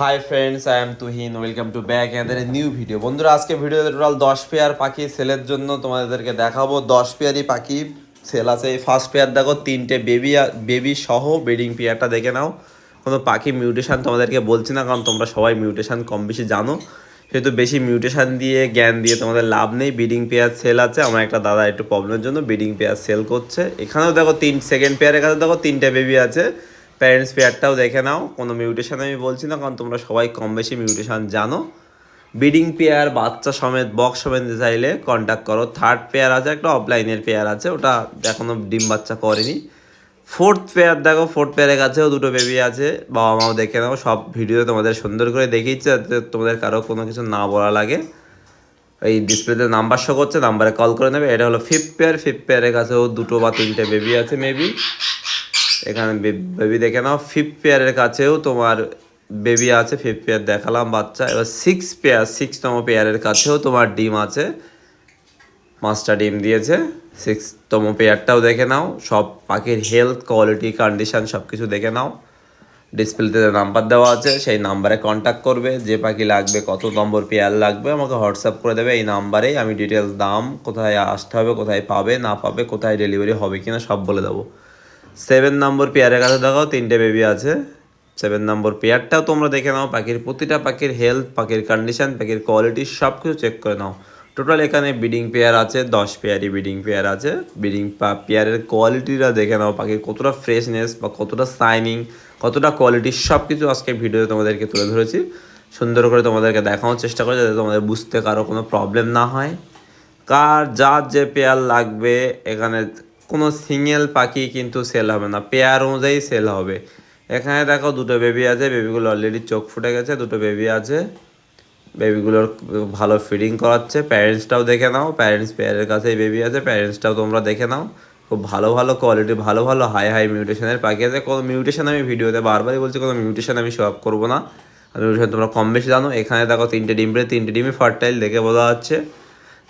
Hi friends I am Tuhin welcome to back আমাদের new video বন্ধুরা, আজকে ভিডিওতে টোটাল দশ পেয়ার পাখি সেলের জন্য তোমাদেরকে দেখাবো। দশ পেয়ারই পাখি সেল আছে। এই ফার্স্ট পেয়ার দেখো, তিনটে বেবি বেবি সহ ব্রিডিং পেয়ারটা দেখে নাও। কোনো পাখি মিউটেশন তোমাদেরকে বলছি না, কারণ তোমরা সবাই মিউটেশন কম বেশি জানো। সেহেতু বেশি মিউটেশন দিয়ে, জ্ঞান দিয়ে তোমাদের লাভ নেই। বিডিং পেয়ার সেল আছে। আমার একটা দাদা একটু প্রবলেমের জন্য ব্রিডিং পেয়ার সেল করছে। এখানেও দেখো, তিন সেকেন্ড পেয়ারের কাছে দেখো, তিনটে বেবি আছে। প্যারেন্টস পেয়ারটাও দেখে নাও। কোনো মিউটেশান আমি বলছি না, কারণ তোমরা সবাই কম বেশি মিউটেশান জানো। ব্রিডিং পেয়ার বাচ্চা সমেত বক্স সমেত চাইলে কন্ট্যাক্ট করো। থার্ড পেয়ার আছে, একটা অফলাইনের পেয়ার আছে, ওটা এখনও ডিম বাচ্চা করেনি। ফোর্থ পেয়ার দেখো ফোর্থ পেয়ারের কাছেও দুটো বেবি আছে, বাবা মাও দেখে নাও, সব ভিডিও তোমাদের সুন্দর করে দেখিয়েছে, যাতে তোমাদের কারও কোনো কিছু না বলা লাগে। এই ডিসপ্লেতে নাম্বার শো করছে নাম্বারে কল করে নেবে। এটা হলো ফিফথ পেয়ার ফিফথ পেয়ারের কাছেও দুটো বা তিনটে বেবি আছে মেবি এখানে বেবি দেখে নাও ফিফথ পেয়ারের কাছেও তোমার বেবি আছে ফিফথ পেয়ার দেখালাম বাচ্চা। এবার সিক্স পেয়ার সিক্সতম পেয়ারের কাছেও তোমার ডিম আছে। পাঁচটা ডিম দিয়েছে। সিক্সতম পেয়ারটাও দেখে নাও। সব পাখির হেলথ কোয়ালিটি কন্ডিশন সব কিছু দেখে নাও। ডিসপ্লেতে যে নাম্বার দেওয়া আছে, সেই নাম্বারে কন্ট্যাক্ট করবে। যে পাখি লাগবে, কত নম্বর পেয়ার লাগবে, আমাকে হোয়াটসঅ্যাপ করে দেবে এই নাম্বারেই আমি ডিটেলস দাম, কোথায় আসতে হবে, কোথায় পাবে, না পাবে, কোথায় ডেলিভারি হবে কিনা সব বলে দেবো। সেভেন নম্বর পেয়ারের কাছে দেখাও, তিনটে বেবি আছে। সেভেন নম্বর পেয়ারটাও তোমরা দেখে নাও, পাখির প্রতিটা, পাখির হেলথ পাখির কন্ডিশন পাখির কোয়ালিটি সব কিছু চেক করে নাও। টোটাল এখানে ব্রিডিং পেয়ার আছে, দশ পেয়ারই ব্রিডিং পেয়ার আছে। ব্রিডিং পেয়ারের কোয়ালিটিটা দেখে নাও, পাখির কতটা ফ্রেশনেস বা কতটা সাইনিং কতটা কোয়ালিটি সব কিছু আজকে ভিডিওতে তোমাদেরকে তুলে ধরেছি। সুন্দর করে তোমাদেরকে দেখানোর চেষ্টা করে, যাতে তোমাদের বুঝতে কারও কোনো প্রবলেম না হয়। কার যার যে পেয়ার লাগবে, এখানে কোনো সিঙ্গেল পাখি কিন্তু সেল হবে না। পেয়ার অনুযায়ী সেল হবে। এখানে দেখো দুটো বেবি আছে বেবিগুলো অলরেডি চোখ ফুটে গেছে, দুটো বেবি আছে। বেবিগুলোর ভালো ফিডিং করাচ্ছে। প্যারেন্টসটাও দেখে নাও প্যারেন্টস পেয়ারের কাছেই বেবি আছে প্যারেন্টসটাও তোমরা দেখে নাও। খুব ভালো ভালো কোয়ালিটি ভালো ভালো হাই হাই মিউটেশনের পাখি আছে। কোনো মিউটেশন আমি ভিডিওতে বারবারই বলছি, কোনো মিউটেশন আমি শো করব না। মিউটেশন তোমরা কম বেশি জানো। এখানে দেখো তিনটে ডিম, তিনটে ডিমই ফার্টাইল দেখে বোঝা যাচ্ছে।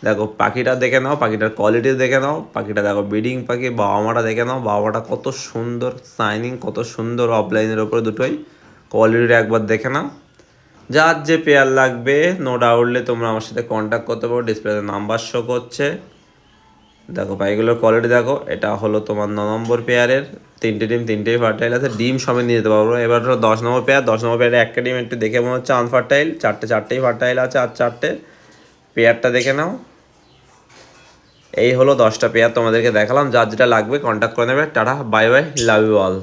দেখো, পাখিটা দেখে নাও, পাখিটার কোয়ালিটি দেখে নাও, পাখিটা দেখো ব্রিডিং পাখি বাবা মাটা দেখে নাও বাবা মাটা কত সুন্দর সাইনিং কত সুন্দর অফলাইনের ওপরে দুটোই কোয়ালিটিটা একবার দেখে নাও। যার যে পেয়ার লাগবে নো ডাউটলে তোমরা আমার সাথে কন্ট্যাক্ট করতে পারো ডিসপ্লেতে নাম্বার শো করছে। দেখো পাইগুলোর কোয়ালিটি দেখো, এটা হলো তোমার ন নম্বর পেয়ারের তিনটে ডিম, তিনটেই ফার্টাইল আছে, ডিম সমেত নিয়ে যেতে পারব এবার হলো দশ নম্বর পেয়ার দশ নম্বর পেয়ারে একটা ডিম একটু দেখে মনে হচ্ছে আনফার্টাইল চারটে, চারটেই ফার্টাইল আছে, আর চারটে পেয়ারটা দেখে নাও। এই হলো দশটা পেয়ার তোমাদেরকে দেখালাম। যার যেটা লাগবে কন্ট্যাক্ট করে নেবে। Ta-ta bye bye love you all